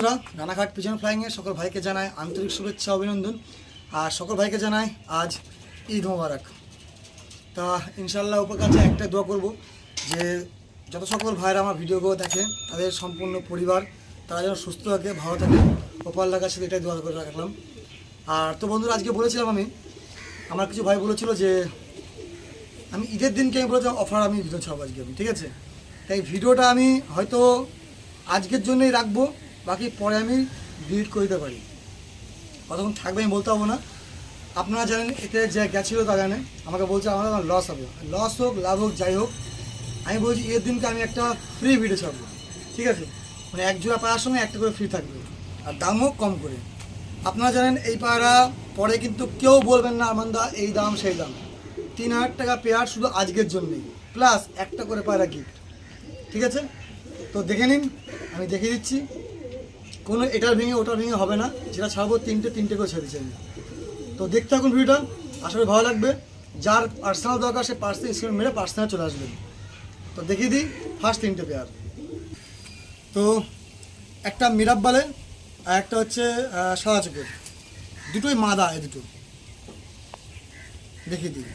বন্ধুরা, রানাঘাট পিজন ফ্লাইংয়ে সকল ভাইকে জানাই আন্তরিক শুভেচ্ছা, অভিনন্দন। আর সকল ভাইকে জানাই আজ ঈদ মোবারক। তা ইনশাল্লাহ উপর কাছে একটাই দোয়া করব যে যত সকল ভাইরা আমার ভিডিওগুলো দেখে, তাদের সম্পূর্ণ পরিবার, তারা যেন সুস্থ থাকে, ভালো থাকে। ওপাল্লার কাছে এটাই দোয়া করে রাখলাম। আর তো বন্ধুরা, আজকে বলেছিলাম আমি, আমার কিছু ভাই বলেছিল যে, আমি ঈদের দিনকে আমি বলেছিলাম, অফার আমি ভিডিও ছাড়বো আজকে আমি, ঠিক আছে? তাই ভিডিওটা আমি হয়তো আজকের জন্যই রাখব। বাকি পরে আমি ডিলিট করে দিতে পারি। কতক্ষণ থাকবে আমি বলতে পারব না। আপনারা জানেন এতে যে গেছিল তা জানে আমাকে বলছে আমার লস হবে। লস হোক, লাভ হোক, যাই হোক, আমি বলছি এর দিনকে আমি একটা ফ্রি ভিডিও ছাড়বো। ঠিক আছে? মানে এক জোড়া পাড়ার সঙ্গে একটা করে ফ্রি থাকবে। আর দাম হোক কম করে। আপনারা জানেন এই পায়রা পরে কিন্তু কেউ বলবেন না আমান্দা এই দাম, সেই দাম। তিন হাজার টাকা পেয়ার শুধু আজকের জন্যই। প্লাস একটা করে পায়রা গিফট ঠিক আছে? তো দেখে নিন, আমি দেখে দিচ্ছি। কোনো এটার ভেঙে ওটার ভেঙে হবে না। যেটা ছাড়বো, তিনটে তিনটে করে ছেড়ে আমি। তো দেখতে থাকুন ভিডিওটা। করি ভালো লাগবে। যার পার্সোনাল দরকার, সে পার্সোনাল স্ক্রিন মেরে পার্সোনাল চলে আসবেন তো দেখিয়ে দিই ফার্স্ট তিনটে পেয়ার তো একটা মিরাব্বালে আর একটা হচ্ছে সাদা চোখের। দুটোই মাদা এ দুটো। দেখিয়ে দিই।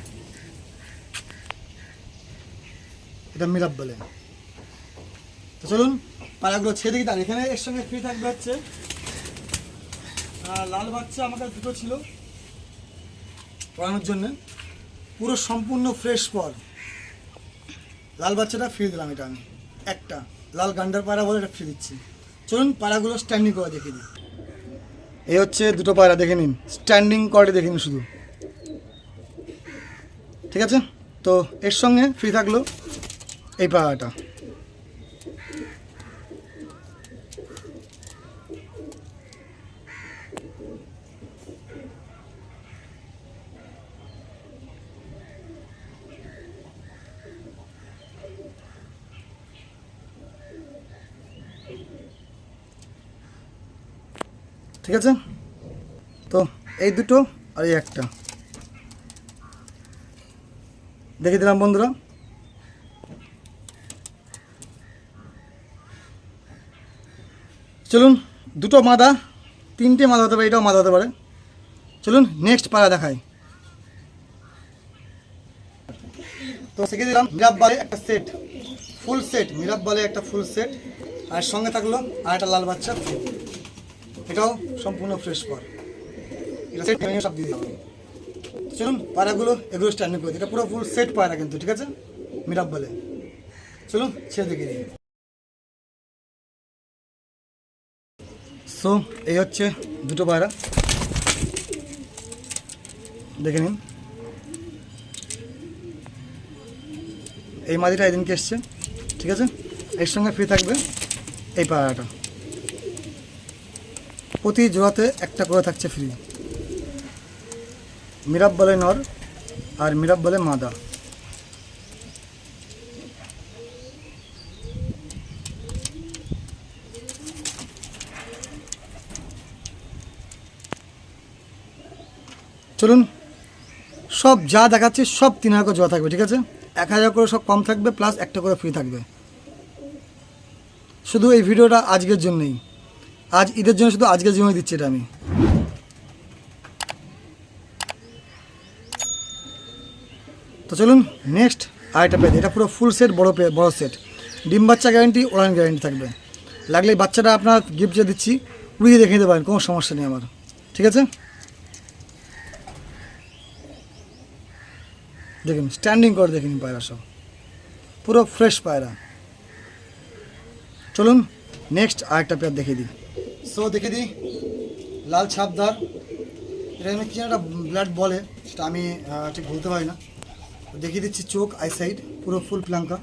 এটা মিরাব্বালে চলুন, পাড়াগুলো ছেড়ে দিই এখানে এর সঙ্গে ফ্রি থাকবে হচ্ছে। লাল বাচ্চা কাছে দুটো ছিল। পড়ানোর জন্য। পুরো সম্পূর্ণ ফ্রেশ পর। লাল বাচ্চাটা ফ্রি দিলাম এটা আমি। একটা। লাল গান্ডার পায়রা বলে এটা ফ্রি দিচ্ছি। চলুন পায়রাগুলো স্ট্যান্ডিং করে দেখে দিই এই হচ্ছে দুটো পায়রা, দেখে নিন। স্ট্যান্ডিং করে দেখে নিন শুধু। ঠিক আছে? তো এর সঙ্গে ফ্রি থাকল এই পায়রাটা। ঠিক আছে? তো এই দুটো আর এই একটা। দেখে দিলাম বন্ধুরা। চলুন, দুটো মাদা, তিনটে মাদা হতে পারে, এটাও মাদা হতে পারে। চলুন নেক্সট পাড়া দেখাই। তো শিখে দিলাম মিরাব বলে একটা সেট ফুল সেট মিরাব বলে একটা ফুল সেট আর সঙ্গে থাকল আর একটা লাল বাচ্চা। এটাও সম্পূর্ণ ফ্রেশ পর এটা সব দিয়ে দিলাম চলুন, পায়রাগুলো এগুলো স্ট্যান্ডিং করে এটা পুরো ফুল সেট পায়রা কিন্তু, ঠিক আছে? মিরাব বলে। চলুন, ছেড়ে দেখিয়ে দিই সো এই হচ্ছে দুটো পায়রা। দেখে নিন। এই মাদিটা এদিনকে এসছে, ঠিক আছে? এর সঙ্গে ফ্রি থাকবে এই পায়রাটা। প্রতি জোড়াতে একটা করে থাকছে ফ্রি মিরাব বলে নর আর মিরাব বলে মাদা। চলুন, সব যা দেখাচ্ছি সব তিন হাজার করে জোড়া থাকবে, ঠিক আছে? এক হাজার করে সব কম থাকবে প্লাস একটা করে ফ্রি থাকবে। শুধু এই ভিডিওটা আজকের জন্যই। আজ ঈদের জন্য শুধু আজকের জন্য দিচ্ছি এটা আমি। তো চলুন নেক্সট আরেকটা পেয়ে এটা পুরো ফুল সেট বড় বড় সেট ডিম বাচ্চা গ্যারান্টি ওড়ান গ্যারান্টি থাকবে। লাগলে বাচ্চাটা আপনার গিফট যে দিচ্ছি উড়িয়ে দেখে নিতে পারেন, কোনো সমস্যা নেই আমার। ঠিক আছে? দেখুন স্ট্যান্ডিং করে দেখে নিন পায়রা সব। পুরো ফ্রেশ পায়রা। চলুন নেক্সট আরেকটা পেয়ার দেখিয়ে দিই। সো দেখে দিই। লাল ছাপদার এটা কি একটা ব্লাড বলে, সেটা আমি ঠিক বলতে পারি না। দেখিয়ে দিচ্ছি চোখ আই সাইড পুরো ফুল প্লাঙ্কা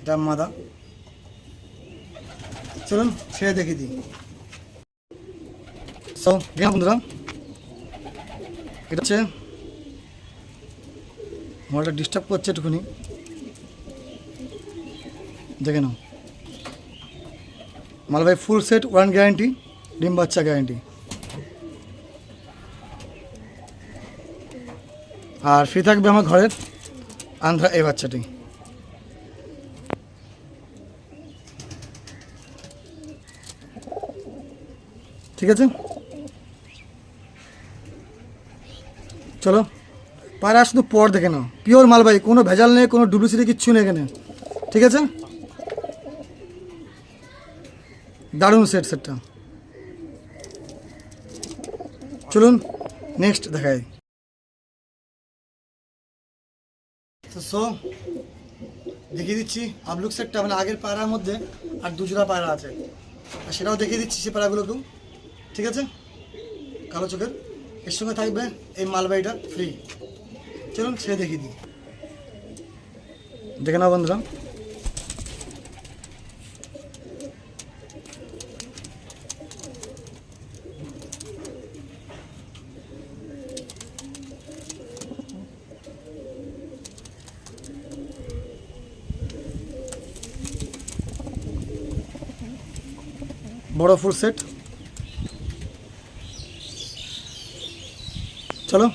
এটা মাদা। চলুন ছেড়ে দেখিয়ে দিই। সো দেখুন বন্ধুরা, এটা হচ্ছে মোবাইলটা ডিস্টার্ব করছে একটুখানি। দেখে নাও। মালবাই ফুল সেট ওয়ান গ্যারান্টি ডিম বাচ্চা গ্যারান্টি আর ফ্রি থাকবে আমার ঘরের আন্ধ্রা এই বাচ্চাটি। ঠিক আছে? চলো পায়রা শুধু পর দেখে নাও। পিওর মাল ভাই, কোনো ভেজাল নেই, কোনো ডুপ্লিসিটি কিচ্ছু নেই এখানে। ঠিক আছে? দারুণ সেট সেটটা চলুন নেক্সট দেখাই। তো সো দেখিয়ে দিচ্ছি আবলুক সেটটা মানে আগের পায়রার মধ্যে আর দুজোড়া পায়রা আছে। আর সেটাও দেখিয়ে দিচ্ছি সে পায়রাগুলোকেও ঠিক আছে? কালো চোখের। এর সঙ্গে থাকবে এই মালবাড়িটা ফ্রি চলুন, সে দেখিয়ে দিই। দেখে নাও বন্ধুরা। বড় ফুল সেট। চলো।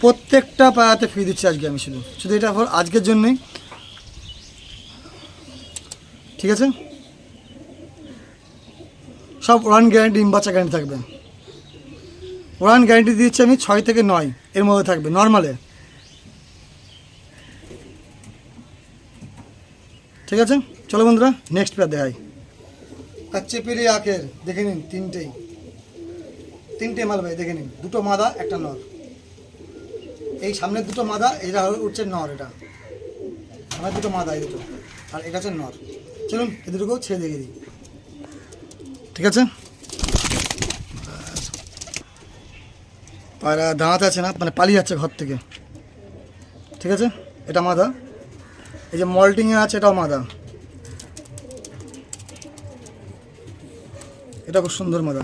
প্রত্যেকটা পায়াতে ফ্রি দিচ্ছি আজকে আমি শুধু। শুধু এটা আজকের জন্যই। ঠিক আছে? সব ওরান গ্যারান্টি বাচ্চা গ্যারান্টি থাকবে। ওরান গ্যারান্টি দিচ্ছি আমি ছয় থেকে নয়। এর মধ্যে থাকবে নর্মালে ঠিক আছে? চলো বন্ধুরা নেক্সট পেয়ার দেখাই। কাচ্চে পেলে আখের, দেখে নিন তিনটেই। তিনটে মাল ভাই, দেখে নিন। দুটো মাদা, একটা নর। এই সামনের দুটো মাদা, এটা উঠছে নর এটা। আমার দুটো মাদা, এই দুটো। আর এটা হচ্ছে নর। চলুন এ দুটোকেও ছেড়ে দেখে দিই। ঠিক আছে? পায়রা দাঁড়াতে আছে না মানে পালিয়ে যাচ্ছে ঘর থেকে। ঠিক আছে? এটা মাদা। এই যে মল্টিংয়ে আছে, এটাও মাদা। এটা খুব সুন্দর মাদা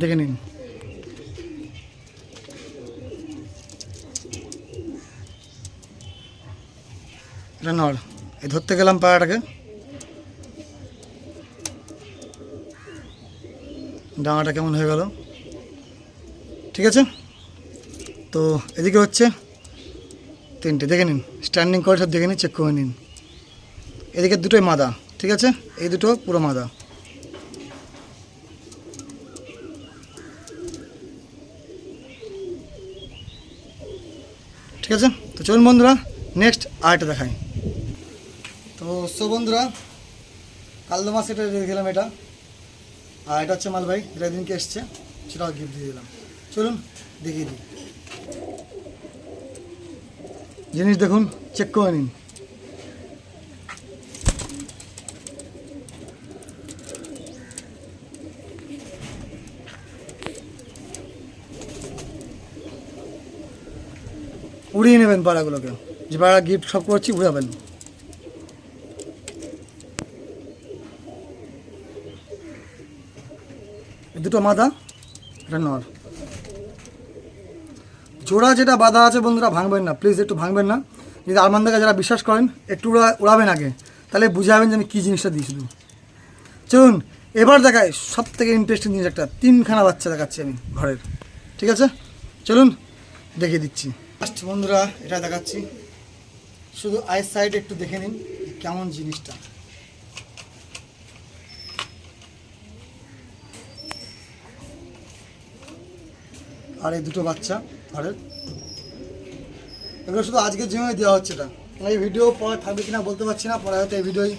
দেখে নিন। এটা নড় এই ধরতে গেলাম পাড়াটাকে। ডাঙাটা কেমন হয়ে গেল। ঠিক আছে? তো এদিকে হচ্ছে তিনটে। দেখে নিন। স্ট্যান্ডিং করে সব দেখে নিন চেক করে নিন। এদিকে দুটোই মাদা। ঠিক আছে? এই দুটো পুরো মাদা। ঠিক আছে? তো চলুন বন্ধুরা নেক্সট আরেকটা দেখাই। তো সো বন্ধুরা কালদো মাছ এটা দিয়ে দিলাম এটা। আর এটা হচ্ছে মালভাই এটা দিনকে এসছে, সেটাও গিফট দিয়ে দিলাম। চলুন, দেখিয়ে দিই। জিনিস দেখুন চেক করে নিন উড়িয়ে নেবেন পাড়াগুলোকে যে পাড়া গিফট সব করছি এই দুটো মাদা, এটা নর। জোড়া যেটা বাধা আছে, বন্ধুরা, ভাঙবেন না, প্লিজ একটু ভাঙবেন না। যদি আরমান্দাকে যারা বিশ্বাস করেন, একটু উড়া উড়াবেন আগে, তাহলে বুঝাবেন যে আমি কী জিনিসটা দিই শুধু। চলুন, এবার দেখায় সব থেকে ইন্টারেস্টিং জিনিস একটা, তিনখানা বাচ্চা দেখাচ্ছি আমি ঘরের। ঠিক আছে? চলুন, দেখিয়ে দিচ্ছি। ফার্স্ট বন্ধুরা, এটা দেখাচ্ছি। শুধু আই সাইড একটু দেখে নিন কেমন জিনিসটা। আর এই দুটো বাচ্চা ঘরের। এগুলো শুধু আজকের জন্যই দেওয়া হচ্ছে এটা। মানে এই ভিডিও পরে থাকবে কিনা বলতে পারছি না, পরে হয়তো এই ভিডিওই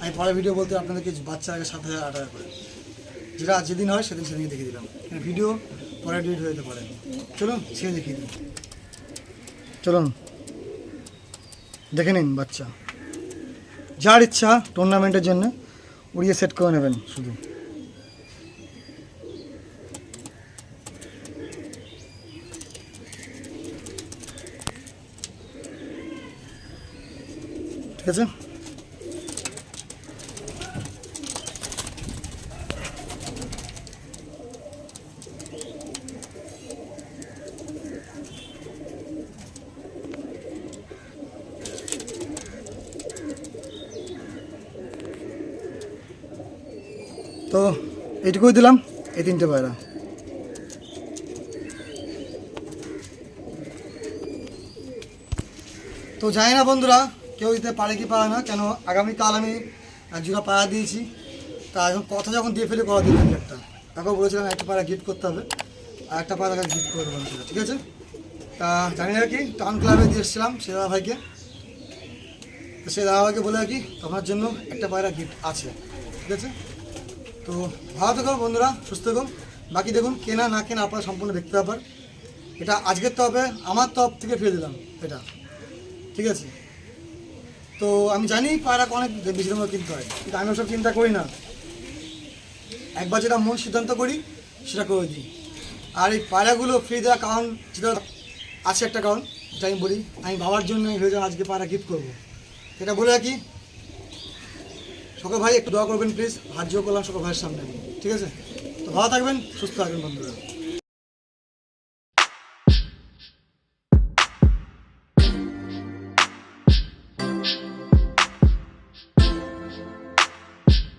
আমি পরে ভিডিও বলতে আপনাদেরকে বাচ্চা আগে সাত হাজার, আট হাজার করে। যেটা যেদিন হয় সেদিন সেদিনকে দেখিয়ে দিলাম। ভিডিও পরে ডিলিট হয়ে যেতে পারে। চলুন সে দেখিয়ে দিন চলুন, দেখে নিন বাচ্চা। যার ইচ্ছা টুর্নামেন্টের জন্য উড়িয়ে সেট করে নেবেন শুধু। ঠিক আছে? তো এইটুকুই দিলাম, এই তিনটে পায়রা। তো জানি না বন্ধুরা, কেউ দিতে পারে কি পারে না, কেন আগামীকাল আমি জোড়া পায়রা দিয়েছি। তা এখন কথা যখন দিয়ে ফেলে, কথা দিয়ে ফেলি একটা। তাকেও বলেছিলাম একটা পায়রা গিফট করতে হবে, আর একটা পায়রা গিফট করে দেবো ঠিক আছে? তা জানি না কি টাউন ক্লাবে দিয়ে এসেছিলাম সে দাদা ভাইকে সে দাদা ভাইকে বলে আর কি তোমার জন্য একটা পায়রা গিফট আছে, ঠিক আছে? তো ভালো থেকো বন্ধুরা, সুস্থ থেকো। বাকি দেখুন কেনা না কেনা আপনারা সম্পূর্ণ দেখতে ব্যাপার। এটা আজকের তবে, আমার তরফ থেকে ফিরে দিলাম এটা। ঠিক আছে? তো আমি জানি পায়রাকে অনেক বেশি দামে কিনতে হয়, কিন্তু আমি ওসব চিন্তা করি না। একবার যেটা মন সিদ্ধান্ত করি, সেটা করে দিই। আর এই পায়রাগুলো ফ্রি দেওয়ার কারণ যেটা আছে একটা কারণ, যেটা আমি বলি। আমি বাবার জন্য আজকে পায়রা গিফট করব। এটা বলে রাখি। সকল ভাই, একটু দোয়া করবেন প্লিজ হাজিও করলাম সকল ভাইয়ের সামনে। ঠিক আছে? তো ভালো থাকবেন, সুস্থ থাকবেন, বন্ধুরা।